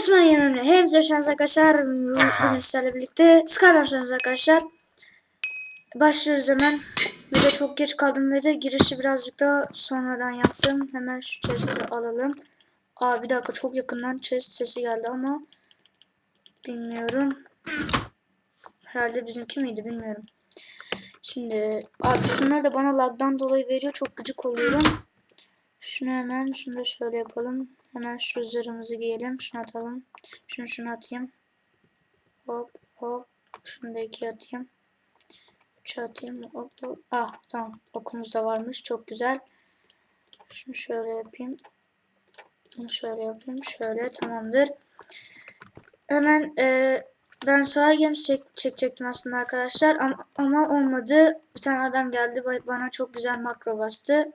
Resmen yememle. Hem şans arkadaşlar. Bugün sizlerle birlikte Skyversion'ız arkadaşlar. Başlıyoruz hemen. Bir de çok geç kaldım ve de girişi birazcık da sonradan yaptım. Hemen şu chest'i alalım. Aa bir dakika çok yakından chest sesi geldi ama bilmiyorum. Herhalde bizimki miydi bilmiyorum. Şimdi abi şunlar da bana lagdan dolayı veriyor. Çok gıcık oluyorum. Şunu hemen şunu da şöyle yapalım. Hemen şu zırhımızı giyelim. Şunu atalım. Şunu şunu atayım. Hop hop. Şunu da iki atayım. Üç atayım. Hop hop. Ah tamam. Okumuz da varmış. Çok güzel. Şunu şöyle yapayım. Bunu şöyle yapayım. Şöyle tamamdır. Hemen e, ben sağa games çek, çekecektim aslında arkadaşlar. Ama, ama olmadı. Bir tane adam geldi. Bana çok güzel makro bastı.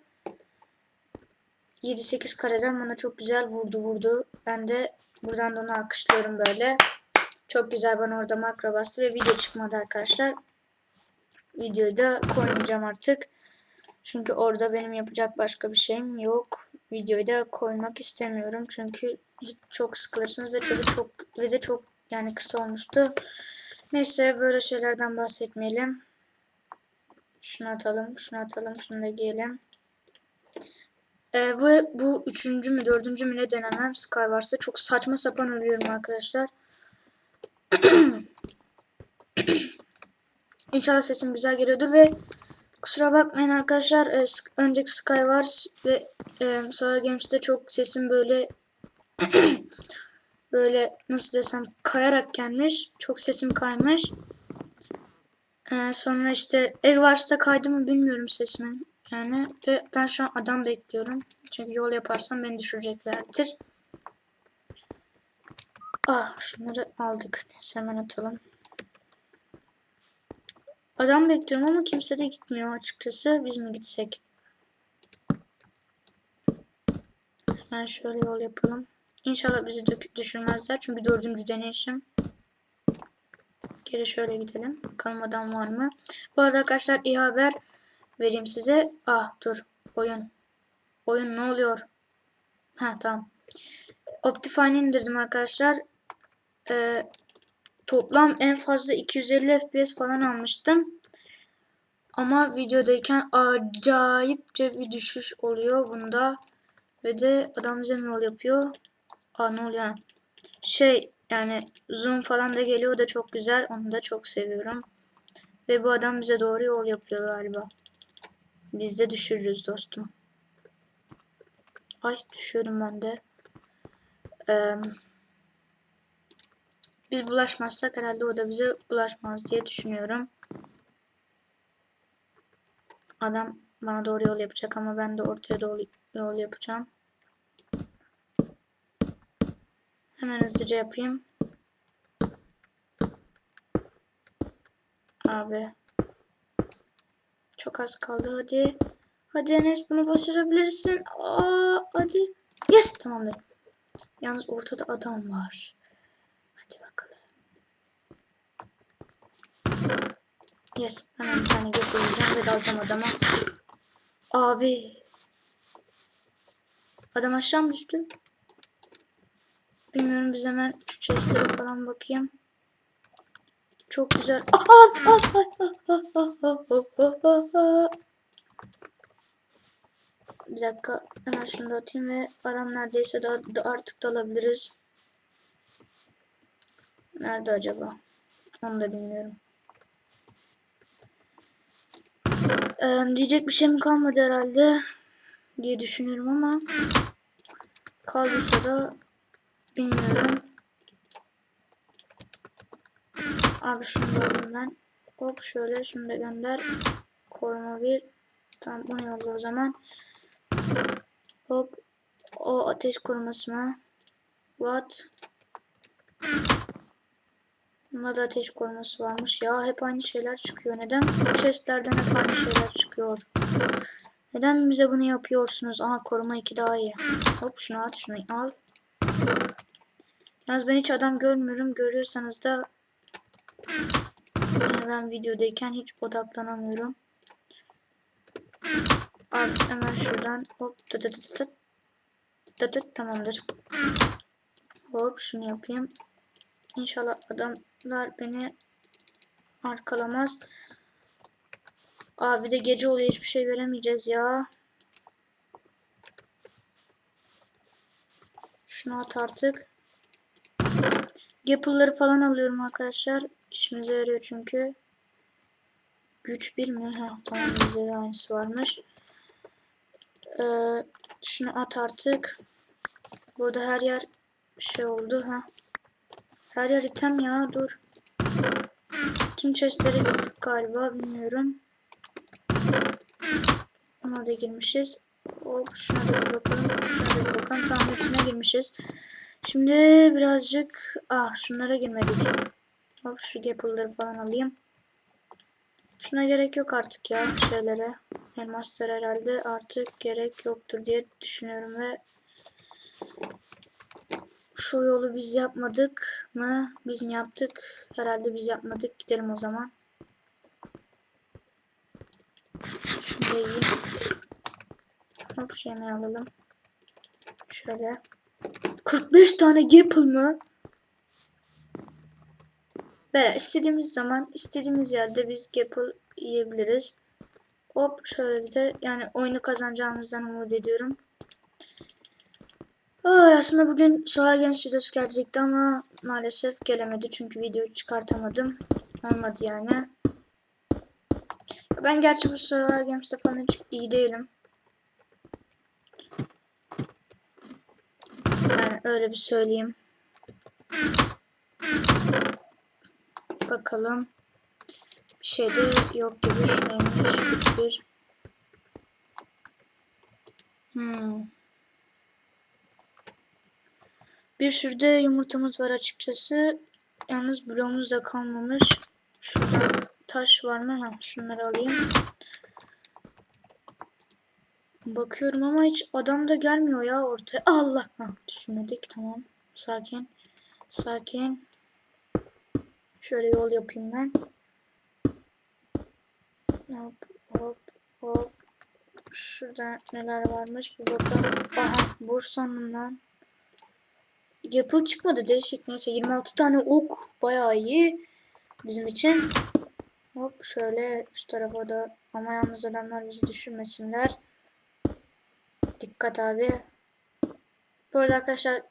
7-8 kareden bana çok güzel vurdu vurdu. Ben de buradan da onu alkışlıyorum böyle. Çok güzel bana orada makro bastı ve video çıkmadı arkadaşlar. Videoyu da koymayacağım artık. Çünkü orada benim yapacak başka bir şeyim yok. Videoyu da koymak istemiyorum. Çünkü hiç çok sıkılırsınız ve de çok ve de çok yani kısa olmuştu. Neyse böyle şeylerden bahsetmeyelim. Şunu atalım, şunu atalım, şunu da giyelim. Ee, bu, bu üçüncü mü dördüncü mü ne denemem Skywars'ta. Çok saçma sapan ölüyorum arkadaşlar. İnşallah sesim güzel geliyordur ve kusura bakmayın arkadaşlar. E, önceki Skywars ve e, Solar Games'te çok sesim böyle böyle nasıl desem kayarak gelmiş. Çok sesim kaymış. E, sonra işte Eggwars'ta kaydı mı bilmiyorum sesimin. Yani ve ben şu an adam bekliyorum. Çünkü yol yaparsam beni düşüreceklerdir. Ah şunları aldık. Neyse hemen atalım. Adam bekliyorum ama kimse de gitmiyor açıkçası. Biz mi gitsek? Hemen şöyle yol yapalım. İnşallah bizi düşürmezler. Çünkü dördüncü deneyişim. Geri şöyle gidelim. Bakalım adam var mı? Bu arada arkadaşlar iyi haber vereyim size. Ah dur. Oyun. Oyun ne oluyor? Ha tamam. Optifine'i indirdim arkadaşlar. Ee, toplam en fazla 250 FPS falan almıştım. Ama videodayken acayipçe bir düşüş oluyor bunda. Ve de adam yol yapıyor. Aa ne oluyor? Şey yani zoom falan da geliyor da çok güzel. Onu da çok seviyorum. Ve bu adam bize doğru yol yapıyor galiba. Biz de düşürürüz dostum. Ay düşüyorum ben de. Ee, biz bulaşmazsak herhalde o da bize bulaşmaz diye düşünüyorum. Adam bana doğru yol yapacak ama ben de ortaya doğru yol yapacağım. Hemen hızlıca yapayım. Abi. Çok az kaldı hadi. Hadi Enes bunu başarabilirsin. Aa, hadi. Yes tamamdır. Yalnız ortada adam var. Hadi bakalım. Yes. Hemen bir tane koyacağım ve dalacağım adama. Abi. Adam aşağı mı düştü? Bilmiyorum biz hemen şu chestlere falan bakayım. Çok güzel. Bir dakika hemen şunu da atayım ve adam neredeyse da, da artık dalabiliriz. Nerede acaba? Onu da bilmiyorum. Ee, diyecek bir şeyim kalmadı herhalde diye düşünüyorum ama kaldıysa da bilmiyorum. Abi şunu ben. Hop şöyle şunu da gönder. Koruma bir. Tamam bunu yolla o zaman. Hop. O ateş koruması mı? What? Bunda da ateş koruması varmış. Ya hep aynı şeyler çıkıyor. Neden bu chestlerden hep aynı şeyler çıkıyor? Neden bize bunu yapıyorsunuz? Aha koruma 2 daha iyi. Hop şunu at şunu al. Yalnız ben hiç adam görmüyorum. Görüyorsanız da ben videodayken hiç odaklanamıyorum. Abi hemen şuradan hop tıt tıt tıt tıt tıt tamamdır. Hop şunu yapayım. İnşallah adamlar beni arkalamaz. Abi de gece oluyor hiçbir şey veremeyeceğiz ya. Şunu at artık. Gapple'ları falan alıyorum arkadaşlar. İşimize yarıyor çünkü. Güç bir mi? Ha, tamam bizde de aynısı varmış. Ee, şunu at artık. Burada her yer şey oldu. ha. Her yer item ya dur. Tüm chestleri gittik galiba bilmiyorum. Ona da girmişiz. Hop şuna da bakalım. Şuna da bakalım. Tamam hepsine girmişiz. Şimdi birazcık ah şunlara girmedik. Hop şu gapple'ları falan alayım. Şuna gerek yok artık ya şeylere. Elmaslar herhalde artık gerek yoktur diye düşünüyorum ve şu yolu biz yapmadık mı? Biz mi yaptık? Herhalde biz yapmadık. Gidelim o zaman. Şunu da yiyeyim. Hop şu alalım. Şöyle. 45 tane gapple mı? Ve istediğimiz zaman istediğimiz yerde biz gapple yiyebiliriz. Hop şöyle bir de yani oyunu kazanacağımızdan umut ediyorum. Ay, aslında bugün Soğan Genç videosu gelecekti ama maalesef gelemedi çünkü video çıkartamadım. Olmadı yani. Ben gerçi bu Soğan Games'te falan hiç iyi değilim. Yani öyle bir söyleyeyim. Bakalım. Bir şey de yok gibi. Şu? Hiçbir. Hmm. Bir sürü de yumurtamız var açıkçası. Yalnız bloğumuz da kalmamış. Şurada taş var mı? Ha, şunları alayım. Bakıyorum ama hiç adam da gelmiyor ya ortaya. Allah! Ha, düşünmedik. Tamam. Sakin. Sakin. Şöyle yol yapayım ben. Hop hop hop. Şurada neler varmış bir bakalım. Aha Bursa'nın lan. Yapıl çıkmadı değişik neyse 26 tane ok bayağı iyi bizim için. Hop şöyle şu tarafa da ama yalnız adamlar bizi düşürmesinler. Dikkat abi. Bu arada arkadaşlar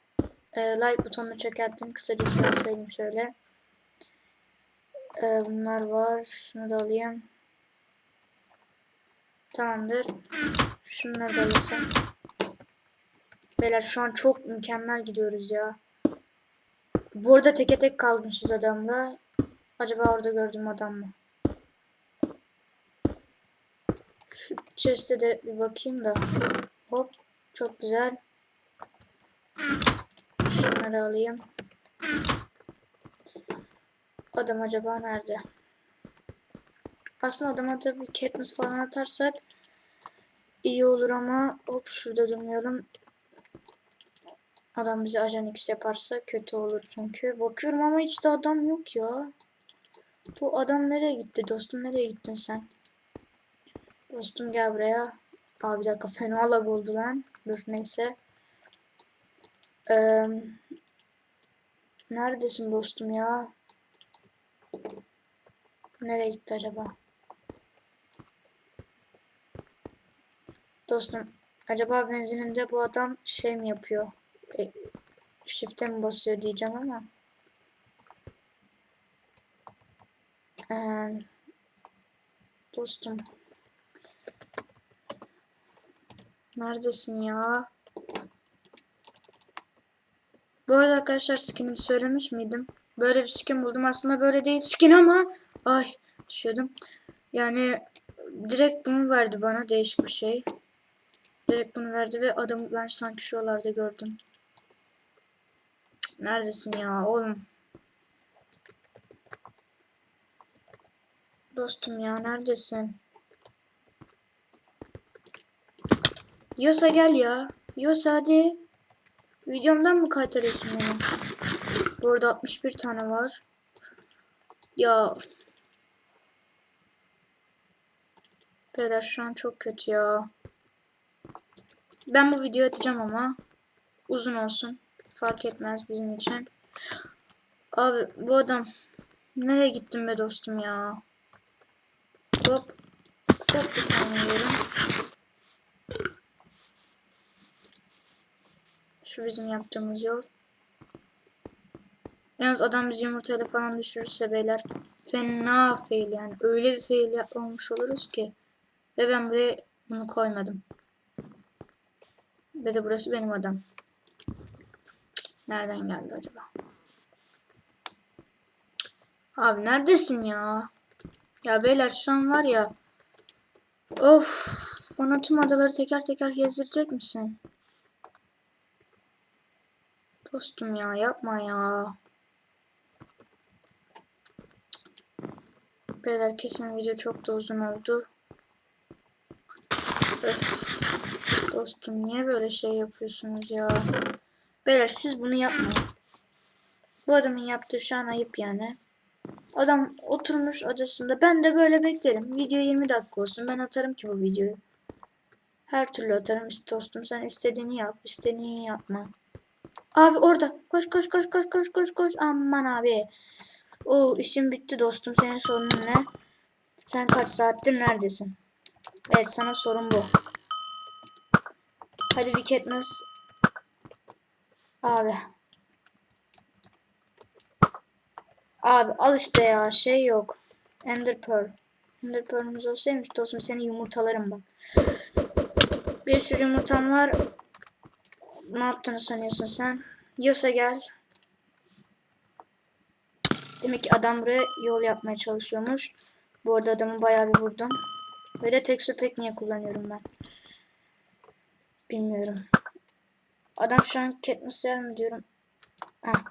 e, like butonunu çökertin. Kısacası ben söyleyeyim şöyle. E, bunlar var. Şunu da alayım. Tamamdır. Şunları da alırsam. Beyler şu an çok mükemmel gidiyoruz ya. Bu arada teke tek kalmışız adamla. Acaba orada gördüğüm adam mı? Şu chest'e de bir bakayım da. Hop. Çok güzel. Şunları alayım. Adam acaba nerede? Aslında adama da bir Katniss falan atarsak iyi olur ama hop şurada durmayalım. Adam bize ajan X yaparsa kötü olur çünkü. Bakıyorum ama hiç de adam yok ya. Bu adam nereye gitti? Dostum nereye gittin sen? Dostum gel buraya. Abi bir dakika fena lag lan. Dur neyse. Ee, neredesin dostum ya? Nereye gitti acaba? Dostum acaba benzininde bu adam şey mi yapıyor? E, shift'e mi basıyor diyeceğim ama. Ee, dostum. Neredesin ya? Bu arada arkadaşlar skin'i söylemiş miydim? Böyle bir skin buldum. Aslında böyle değil skin ama ay düşüyordum. Yani direkt bunu verdi bana değişik bir şey. Direkt bunu verdi ve adamı ben sanki şuralarda gördüm. Neredesin ya oğlum? Dostum ya neredesin? Yosa gel ya. Yosa hadi. Videomdan mı kaytarıyorsun beni? Bu arada 61 tane var. Ya. Beyler şu an çok kötü ya. Ben bu videoyu atacağım ama. Uzun olsun. Fark etmez bizim için. Abi bu adam nereye gittin be dostum ya? Hop. Hop bir tane yiyorum. Şu bizim yaptığımız yol. Yalnız adam bizi yumurtayla falan düşürürse beyler fena fail yani. Öyle bir fail olmuş oluruz ki. Ve ben buraya bunu koymadım. Ve de burası benim odam. Nereden geldi acaba? Abi neredesin ya? Ya beyler şu an var ya. Of. Bana tüm adaları teker teker gezdirecek misin? Dostum ya yapma ya. Beyler kesin video çok da uzun oldu. Dostum niye böyle şey yapıyorsunuz ya? Beyler siz bunu yapmayın. Bu adamın yaptığı şu an ayıp yani. Adam oturmuş odasında. Ben de böyle beklerim. Video 20 dakika olsun. Ben atarım ki bu videoyu. Her türlü atarım dostum. Sen istediğini yap. istediğini yapma. Abi orada. Koş koş koş koş koş koş koş. Aman abi. O işim bitti dostum. Senin sorunun ne? Sen kaç saattir neredesin? Evet sana sorun bu. Hadi bir Katniss. Abi. Abi al işte ya şey yok. Ender Pearl. Ender Pearl'ümüz olsaymış dostum seni yumurtalarım bak. Bir sürü yumurtam var. Ne yaptığını sanıyorsun sen? Yiyorsa gel. Demek ki adam buraya yol yapmaya çalışıyormuş. Bu arada adamı bayağı bir vurdum. Ve de tek pek niye kullanıyorum ben? Bilmiyorum. Adam şu an Katniss mi diyorum. Heh.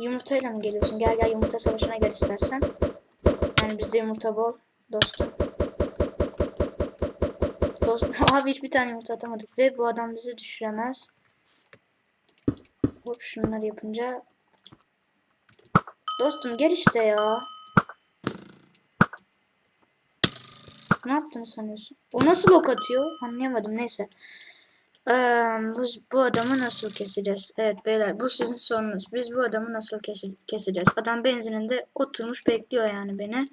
Yumurtayla mı geliyorsun? Gel gel yumurta savaşına gel istersen. Yani bizde yumurta bol. Dostum. Dost Abi hiçbir tane yumurta atamadık ve bu adam bizi düşüremez. Hop şunları yapınca. Dostum gel işte ya. Ne yaptığını sanıyorsun? O nasıl ok atıyor? Anlayamadım neyse. Ee, bu, bu adamı nasıl keseceğiz? Evet beyler bu sizin sorunuz. Biz bu adamı nasıl kese- keseceğiz? Adam benzininde oturmuş bekliyor yani beni.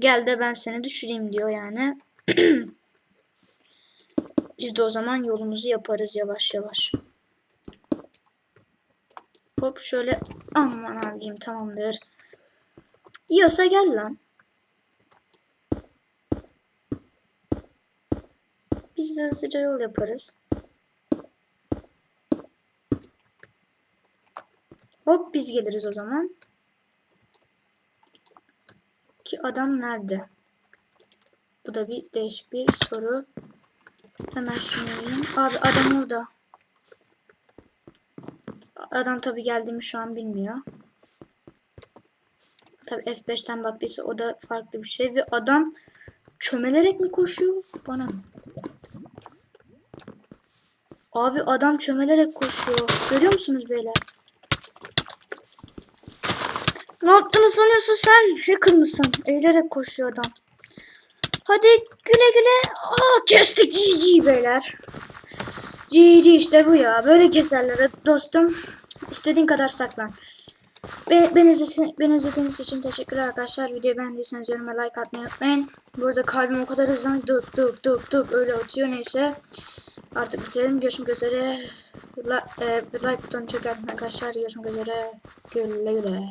Gel de ben seni düşüreyim diyor yani. Biz de o zaman yolumuzu yaparız yavaş yavaş. Hop şöyle. Aman abicim tamamdır. Yiyorsa gel lan. Biz de hızlıca yol yaparız. Hop biz geliriz o zaman. Ki adam nerede? Bu da bir değişik bir soru. Hemen şunu yiyeyim. Abi adam orada. Adam tabi geldiğimi şu an bilmiyor. Tabi F5'ten baktıysa o da farklı bir şey. Ve adam çömelerek mi koşuyor? Bana? Abi adam çömelerek koşuyor. Görüyor musunuz beyler? Ne yaptığını sanıyorsun sen? Hacker mısın? Eğilerek koşuyor adam. Hadi güle güle. Aa, kestik GG beyler. GG işte bu ya. Böyle keserler dostum. İstediğin kadar saklan. Be beni, izlesi- beni izlediğiniz için teşekkürler arkadaşlar. Videoyu beğendiyseniz yoruma like atmayı unutmayın. Burada kalbim o kadar hızlı duk duk duk duk öyle atıyor neyse. Artık bitirelim. Görüşmek üzere. La, e, like butonu çökertin arkadaşlar. Görüşmek üzere. Güle güle.